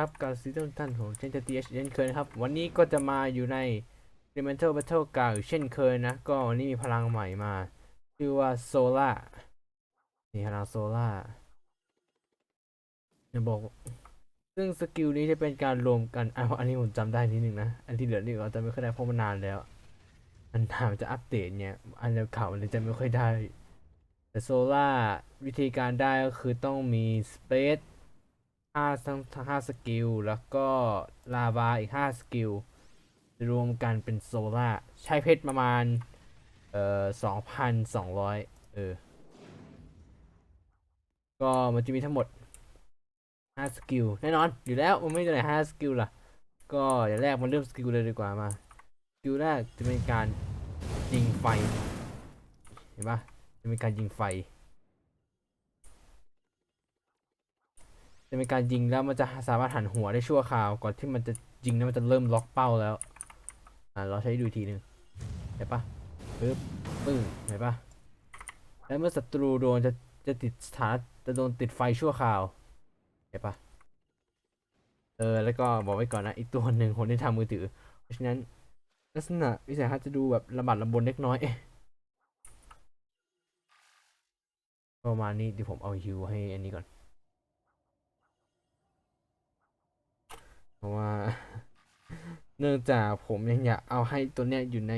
ครับการซีซั่นท่านของเชนเตียเช่นเคยนะครับ วันนี้ก็จะมาอยู่ใน Elemental Battle เก่าเช่นเคยนะ ก็วันนี้มีพลังใหม่มา ชื่อว่าโซล่านี่พลังโซล่าจะบอก ซึ่งสกิลนี้จะเป็นการรวมกันอะอันนี้ผมจำได้นิดนึงนะ อันที่เหลือนี่เราจะไม่ค่อยได้เพราะมันนานแล้ว อันถามนจะอัปเดตเนี่ย อันเก่ามันจะไม่ค่อยได้ แต่โซล่าวิธีการได้ก็คือต้องมีสเปซ ห้าทั้งทั้งห้าสกิล แล้วก็ลาวาอีกห้าสกิล รวมกันเป็นโซล่า ใช้เพชรประมาณ เอ่อสองพันสองร้อยเออ ก็มันจะมีทั้งหมดห้าสกิล แน่นอน อยู่แล้ว มันไม่ได้ไหนห้าสกิลล่ะ ก็อย่างแรกมันเริ่มสกิลเลยดีกว่ามา สกิลแรกจะเป็นการยิงไฟ เห็นปะจะเป็นการยิงไฟ จะเป็นการยิงแล้วมันจะสามารถหันหัวได้ชั่วคราว ก่อนที่มันจะยิงแล้วมันจะเริ่มล็อกเป้าแล้ว อ่าเราใช้ดูทีหนึ่งเห็นปะปึ๊บปึ้งเห็นปะแล้วเมื่อศัตรูโดนจะจะติดสถานะจะโดนติดไฟชั่วคราวเห็นปะเออแล้วก็บอกไว้ก่อนนะอีกตัวหนึ่งคนที่ทำมือถือ เพราะฉะนั้นลักษณะวิสัยทัศน์จะดูแบบระบาดระบนเล็กน้อยประมาณนี้เดี๋ยวผมเอาฮิวให้อันนี้ก่อน เพ ราะว่า เนื่องจากผมยังอยากเอาให้ตัวเนี้ยอยู่ใน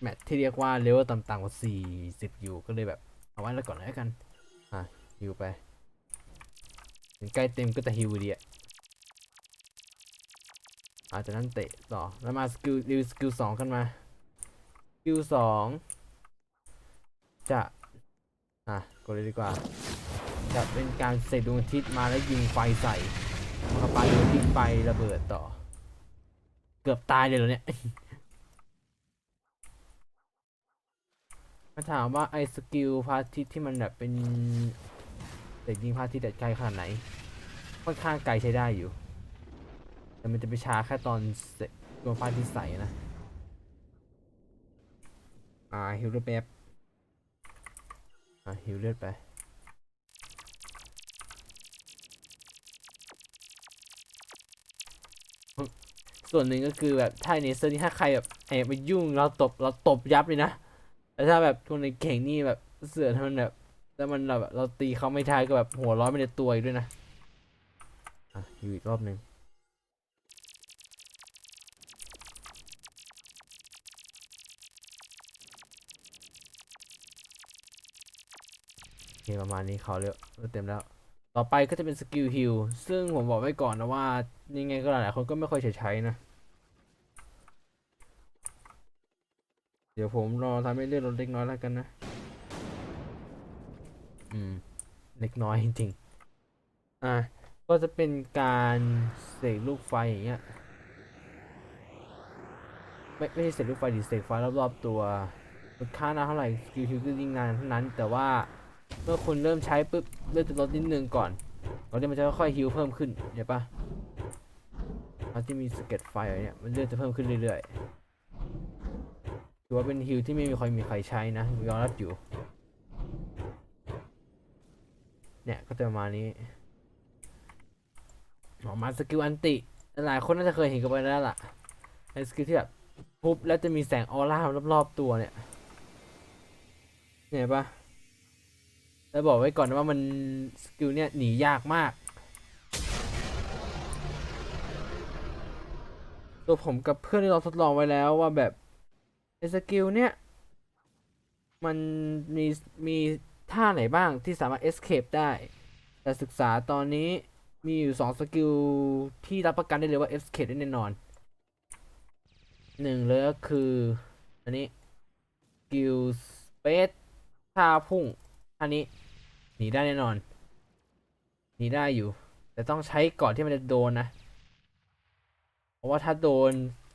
แมตช์ที่เรียกว่าเลเวลต่ำๆกว่า 40 อยู่ก็เลยแบบ เอาไว้แล้วก่อนแล้วกัน อะฮิวไปถึงใกล้เต็มก็จะฮิวดีอะอาจากนั้นเตะต่อ แล้วมาสกิลดิวสกิลสองขึ้นมา สกิลสองจะ อะกดเลยดีกว่า จะเป็นการเสกดวงอาทิตย์มาแล้วยิงไฟใส่ มันก็ปาดวงอาทิตย์ไประเบิดต่อ เกือบตายเลยเหรอเนี่ยมาถามว่าไอ้สกิลพาทิตที่มันแบบเป็นเสกยิงพาทิตแต่ไกลขนาดไหนค่อนข้างไกลใช้ได้อยู่ แต่มันจะไปช้าแค่ตอนเสกดวพาทิตใส่นะ อ่าฮิวด้วยแป๊บอะฮิวเลือดไป ส่วนหนึ่งก็คือแบบถ้าในเซอร์นี่ถ้าใครแบบแอบไปยุ่งเราตบเราตบยับเลยนะแต่ถ้าแบบคนในเก่งนี่แบบเสือถ้ามันแบบแล้วมันแบบเราตีเขาไม่ทันก็แบบหัวร้อนไปในตัวอีกด้วยนะอะฮิวอีกรอบหนึ่งโอเคประมาณนี้เขาเรียกเต็มแล้ว ต่อไปก็จะเป็นสกิลฮิลซึ่งผมบอกไว้ก่อนนะว่ายังไงก็หลายๆคนก็ไม่ค่อยใช้ใช้นะ เดี๋ยวผมรอทำให้เลือดลดเล็กน้อยแล้วกันนะ อืม เล็กน้อยจริงๆอะก็จะเป็นการเสกลูกไฟอย่างเงี้ยไม่ไม่ใช่เสกลูกไฟดิเสกไฟรอบๆตัวค่านาเท่าไหร่สกิลฮิลก็ยิ่งนานเท่านั้นแต่ว่า เมื่อคุณเริ่มใช้ปุ๊บเลือดจะลดนิดนึงก่อนก่อนที่มันจะค่อยๆฮิวเพิ่มขึ้นเห็นปะตอนที่มีสเก็ตไฟอะไรเนี่ยมันเลือดจะเพิ่มขึ้นเรื่อยๆถือว่าเป็นฮิวที่ไม่มีใครมีใครใช้นะยอมรับอยู่ เนี่ยก็จะประมาณนี้ออกมาสกิลอันติ หลายคนน่าจะเคยเห็นกันไปแล้วล่ะไอ้สกิลที่แบบปุ๊บแล้วจะมีแสงออร่ารอบๆตัวเนี่ยเนี่ยเห็นปะ แล้วบอกไว้ก่อนว่ามันสกิลเนี่ยหนียากมาก ตัวผมกับเพื่อนที่เราทดลองไว้แล้วว่าแบบไอ้สกิลเนี่ย มันมีมีท่าไหนบ้างที่สามารถ escape ได้ แต่ศึกษาตอนนี้มีอยู่สองสกิลที่รับประกันได้เลยว่า escape ได้แน่นอนหนึ่งเลยก็คือ อันนี้สกิล space ท่าพุ่งท่านี้ หนีได้แน่นอน หนีได้อยู่ แต่ต้องใช้ก่อนที่มันจะโดนนะ เพราะว่าถ้าโดน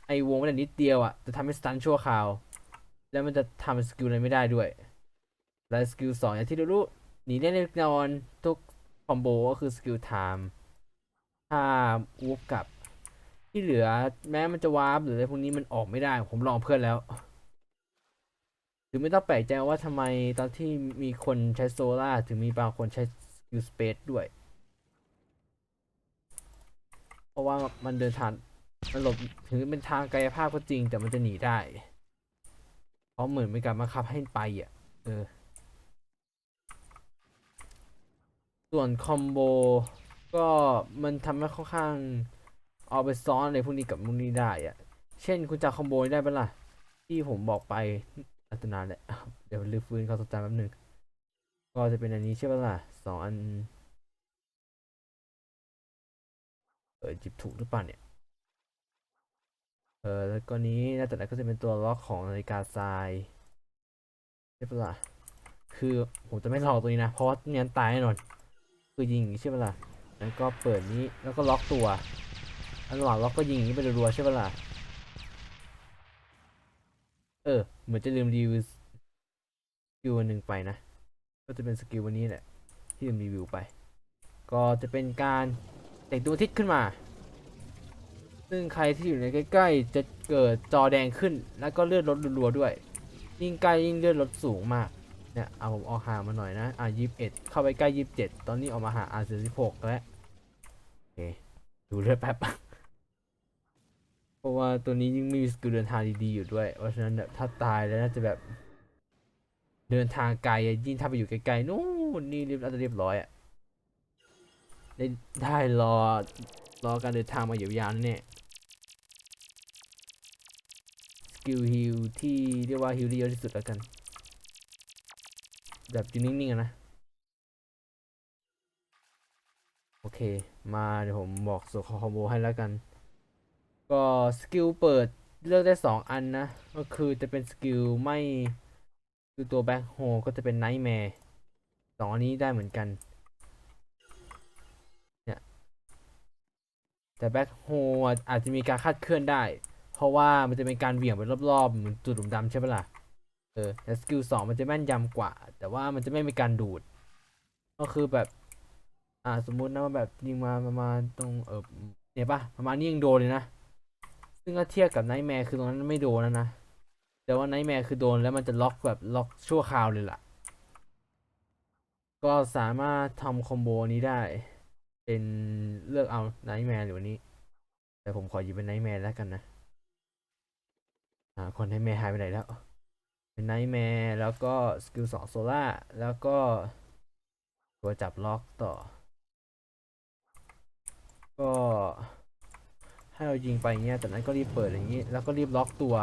ไอ้วงมันแต่นิดเดียวอะ่ะ จะทำให้สตันชั่วคราว แล้วมันจะทำสกิลอะไรไม่ได้ด้วย และสกิลสองอย่างที่รู้หนีได้แน่นอนทุกคอมโบก็คือสกิลไทม์ถ้าวกกับที่เหลือแม้มันจะวาร์ปหรืออะไรพวกนี้มันออกไม่ได้ ผมลองเพื่อนแล้ว ถึงไม่ต้องแปลกใจว่าทำไมตอนที่มีคนใช้โซล่าถึงมีบางคนใช้สกิลสเปซด้วย เพราะว่ามันเดินทางมันหลบถึงเป็นทางกายภาพก็จริงแต่มันจะหนีได้ เพราะเหมือนเป็นการบังคับให้ไปอะ เออ ส่วนคอมโบก็มันทำให้ค่อนข้าง เอาไปซ้อนอะไรพวกนี้กับพวกนี้ได้อะ เช่นคุณจะคอมโบได้ปะล่ะ ที่ผมบอกไป อัตนาแหละ เดี๋ยวลืมฟื้นเขามทรงจำแป๊บหนึ่ง ก็จะเป็นอันนี้ใช่ปะล่ะสองอัน เออจิบถูกหรือเปล่าเนี่ย เออแล้วก็นี้นะแต่นั้นก็จะเป็นตัวล็อกของนาฬิกาทรายใช่ปะล่ะคือผมจะไม่ลอกตัวนี้นะ เพราะว่าเนี้ยตายแน่นอน คือยิงอย่างนี้ใช่ปะล่ะแล้วก็เปิดนี้แล้วก็ล็อกตัวอันระหว่างล็อกก็ยิงอย่างนี้ไปรัวๆใช่ปะล่ะ เออ เหมือนจะลืมรีวิวสกิลหนึ่งไปนะ ก็จะเป็นสกิลวันนี้แหละ ที่ลืมรีวิวไป ก็จะเป็นการแต่งดวงอาทิตย์ขึ้นมา ซึ่งใครที่อยู่ในใกล้ ๆ จะเกิดจอแดงขึ้น แล้วก็เลือดลดรัวๆด้วย ยิ่งใกล้ยิ่งเลือดลดสูงมาก เนี่ย เอาผมออกห่างมาหน่อยนะ อะยี่สิบเอ็ดเข้าไปใกล้ยี่สิบเจ็ดตอนนี้ออกมาหาอะสี่สิบหกแล้ว โอเค ดูเลือดแป๊บ เพราะว่าตัวนี้ยิ่งมีสกิลเดินทางดีๆอยู่ด้วย เพราะฉะนั้นแบบถ้าตายแล้วน่าจะแบบ เดินทางไกลยิ่งถ้าไปอยู่ไกลๆนู่นนี่เรียบน่าจะเรียบร้อยอะได้ได้รอรอการเดินทางมาอยู่ยาวๆแน่สกิลฮิลที่เรียกว่าฮิลที่เยอะที่สุดแล้วกัน แบบอยู่นิ่งๆนะ โอเค มาเดี๋ยวผมบอกส่วนของคอมโบให้แล้วกัน ก็สกิลเปิดเลือกได้ 2 อันนะ ก็คือจะเป็นสกิลไม่คือตัวแบ็คโฮก็จะเป็นไนท์แมร์สองอันนี้ได้เหมือนกัน เนี่ย แต่แบ็คโฮอาจจะมีการคาดเคลื่อนได้ เพราะว่ามันจะเป็นการเหวี่ยงไปรอบๆ เหมือนจุดหลุมดำใช่ปะล่ะ เออ แต่สกิลสองมันจะแม่นยำกว่า แต่ว่ามันจะไม่มีการดูด ก็คือแบบ อ่า สมมุตินะว่าแบบยิงมาประมาณตรง เออเนี่ยปะประมาณนี้ยังโดนเลยนะ ซึ่งถ้าเทียบกับไนท์แมร์คือตรงนั้นไม่โดนนะนะ แต่ว่าไนท์แมร์คือโดนแล้วมันจะล็อกแบบล็อกชั่วคราวเลยล่ะ ก็สามารถทำคอมโบนี้ได้ เป็นเลือกเอาไนท์แมร์หรือวันนี้ แต่ผมขอหยิบเป็นไนท์แมร์แล้วกันนะอ่าคนไนท์แมร์หายไปไหนแล้ว เป็นไนท์แมร์แล้วก็สกิลสองโซล่าแล้วก็ตัวจับล็อกต่อ ก็ ให้เรายิงไปอย่างเงี้ยแต่นั้นก็รีบเปิดอย่างงี้ แล้วก็รีบล็อกตัว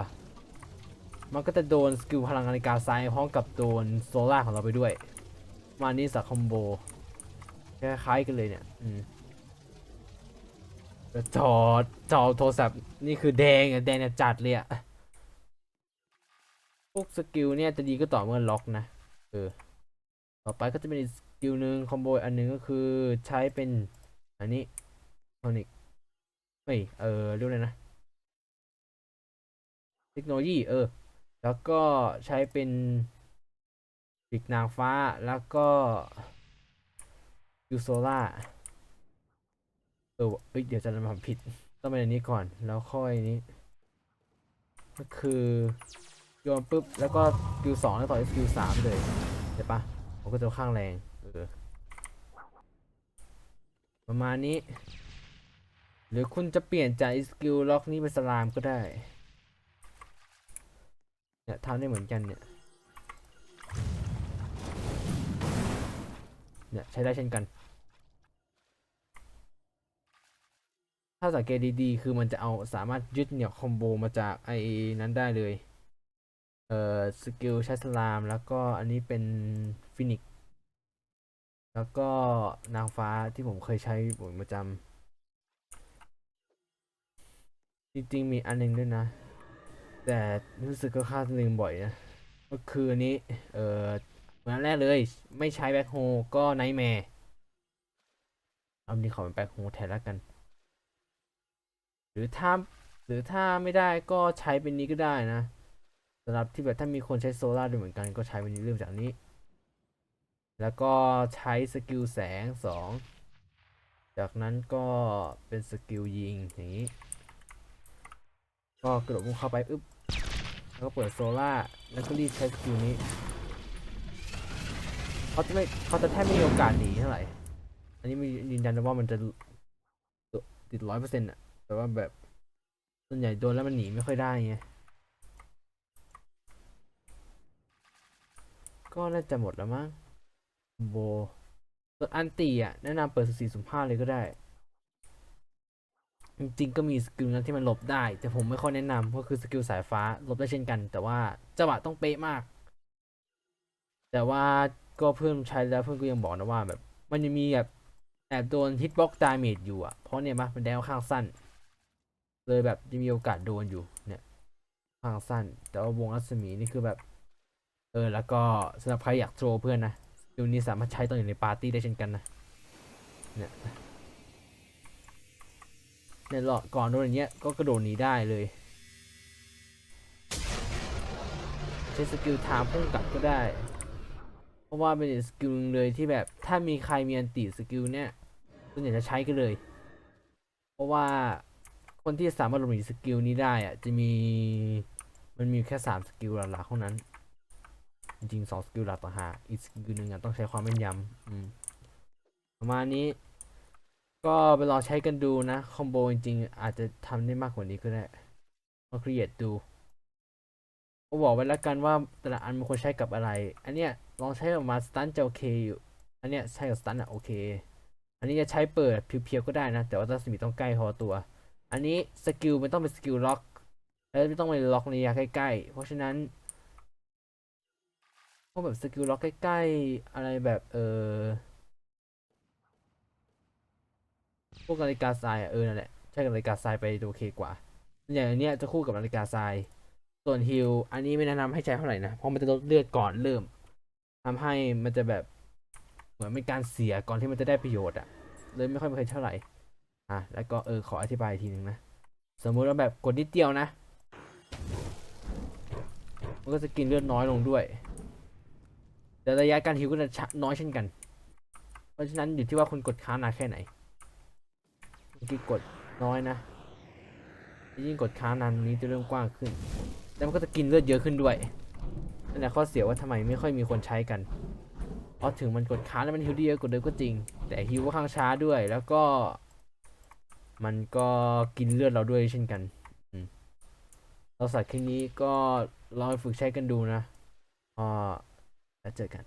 มันก็จะโดนสกิลพลังนาฬิกาซ้ายพร้อมกับโดนโซล่าของเราไปด้วย มานี่สักคอมโบคล้ายๆกันเลยเนี่ย อืมจอจอโทรศัพท์นี่คือแดงอะแดงเนี่ยจัดเลยอะพวกสกิลเนี่ยจะดีก็ต่อเมื่อล็อกนะ เออ ต่อไปก็จะเป็นสกิลหนึ่งคอมโบอันหนึ่งก็คือใช้เป็นอันนี้โทนิก ไม่เออเรียกเลยนะ เทคโนโลยีเออ แล้วก็ใช้เป็นปีกนางฟ้าแล้วก็ยูโซล่าเออเอ้ยเดี๋ยวจะทำผิด ต้องเป็นอันนี้ก่อนแล้วค่อยนี้ ก็คือโยนปุ๊บ แล้วก็สกิลสองแล้วต่อสกิลสามเลยเห็นปะผมก็จะข้างแรง เออ ประมาณนี้ หรือคุณจะเปลี่ยนจากสกิลล็อกนี้เป็นสลามก็ได้เนี่ยทำได้เหมือนกันเนี่ยเนี่ยใช้ได้เช่นกัน ถ้าสังเกตดีๆ คือมันจะเอาสามารถยึดเหนี่ยวคอมโบมาจากไอ้นั้นได้เลย เอ่อสกิลใช้สลาม แล้วก็อันนี้เป็นฟินิกแล้วก็นางฟ้าที่ผมเคยใช้ผมประจำ จริงๆมีอันหนึงด้วยนะ แต่รู้สึกก็ค่าดลืมบ่อยนะก็คืออันนี้ เออเหมือนอันแรกเลย ไม่ใช้แบ็คโฮก็ไนท์แมร์เอาดีขอเป็นแบ็คโฮแทนแล้วกัน หรือถ้าหรือถ้าไม่ได้ก็ใช้เป็นนี้ก็ได้นะสำหรับที่แบบถ้ามีคนใช้โซล่าด้วยเหมือนกันก็ใช้เป็นนี้เริ่มจากนี้ แล้วก็ใช้สกิลแสงสองจากนั้นก็เป็นสกิลยิงอย่างนี้ ก็กระโดดมุ่งเข้าไปอึ๊บแล้วก็เปิดโซล่าแล้วก็รีบใช้สกิลนี้เขาจะไม่เขาจะแทบไม่มีโอกาสหนีเท่าไหร่ อันนี้มียืนยันว่ามันจะติดร้อยเปอร์เซ็นต์อะแต่ว่าแบบส่วนใหญ่โดนแล้วมันหนีไม่ค่อยได้ไงก็น่าจะหมดแล้วมั้งโบส่วนอันตีอะ แนะนำเปิดสสี่สุ่มห้าเลยก็ได้ จริงๆก็มีสกิลนั้นที่มันหลบได้ แต่ผมไม่ค่อยแนะนำก็คือสกิลสายฟ้าหลบได้เช่นกัน แต่ว่าจังหวะต้องเป๊ะมาก แต่ว่าก็เพื่อนใช้แล้วเพื่อนก็ยังบอกนะว่าแบบ มันยังมีแบบแอบโดนฮิตบ็อกดาเมจอยู่อะ เพราะเนี่ยมาเป็นแดวข้างสั้น เลยแบบจะมีโอกาสโดนอยู่เนี่ยข้างสั้น แต่ว่าวงรัศมีนี่คือแบบ เออแล้วก็สำหรับใครอยากโทรเพื่อนนะสกิลนี้สามารถใช้ตอนอยู่ในปาร์ตี้ได้เช่นกันนะเนี่ย เนี่ยหรอก่อนโดนอย่างเงี้ยก็กระโดดหนีได้เลย ใช้สกิลทางพุ่งกลับก็ได้ เพราะว่าเป็นสกิลหนึ่งเลยที่แบบถ้ามีใครมีอันติสกิลเนี่ยส่วนใหญ่จะใช้กันเลย เพราะว่าคนที่สามารถหลบหนีสกิลนี้ได้อะจะมีมันมีแค่สามสกิลหลักๆเท่านั้น จริงๆสองสกิลหลักต่างหากอีกสกิลหนึ่งอะต้องใช้ความแม่นยำอืมประมาณนี้ ก็ไปลองใช้กันดูนะ คอมโบจริงๆ อาจจะทำได้มากกว่านี้ก็ได้ลองครีเอทดูก็บอกไว้แล้วกันว่าแต่ละอันมันควรใช้กับอะไร อันเนี้ยลองใช้ออกมาสตันจะโอเคอยู่ อันเนี้ยใช้กับสตันอะโอเค อันนี้จะใช้เปิดเพียวๆก็ได้นะ แต่ว่ารัศมีต้องใกล้พอตัว อันนี้สกิลมันต้องเป็นสกิลล็อกแล้วไม่ต้องไปล็อกในระยะใกล้ๆ เพราะฉะนั้นพวกแบบสกิลล็อกใกล้ๆ อะไรแบบเออ พวกนาฬิกาทรายอะเออนั่นแหละใช่กับนาฬิกาทรายไปโอเคกว่า อย่างอันเนี้ยจะคู่กับนาฬิกาทราย ส่วนฮิลอันนี้ไม่แนะนำให้ใช้เท่าไหร่นะเพราะมันจะลดเลือดก่อนเริ่มทำให้มันจะแบบเหมือนเป็นการเสียก่อนที่มันจะได้ประโยชน์อะเลยไม่ค่อยมีใครเท่าไหร่อะแล้วก็เออขออธิบายอีกทีหนึ่งนะสมมุติว่าแบบกดนิดเดียวนะ มันก็จะกินเลือดน้อยลงด้วย แต่ระยะการฮิวก็จะน้อยเช่นกัน เพราะฉะนั้นอยู่ที่ว่าคุณกดค้างนานแค่ไหน กี้กดน้อยนะ ยิ่งกดค้างนานนี้จะเริ่มกว้างขึ้น แล้วมันก็จะกินเลือดเยอะขึ้นด้วยนั่นแหละข้อเสียว่าทำไมไม่ค่อยมีคนใช้กันเพราะถึงมันกดค้างแล้วมันฮิวด้เยอะกว่าเดิมก็จริง แต่ฮิวก็ข้างช้าด้วย แล้วก็ มันก็กินเลือดเราด้วยเช่นกันเราสัตว์แค่นี้ก็ลองฝึกใช้กันดูนะอ่าแล้วเจอกัน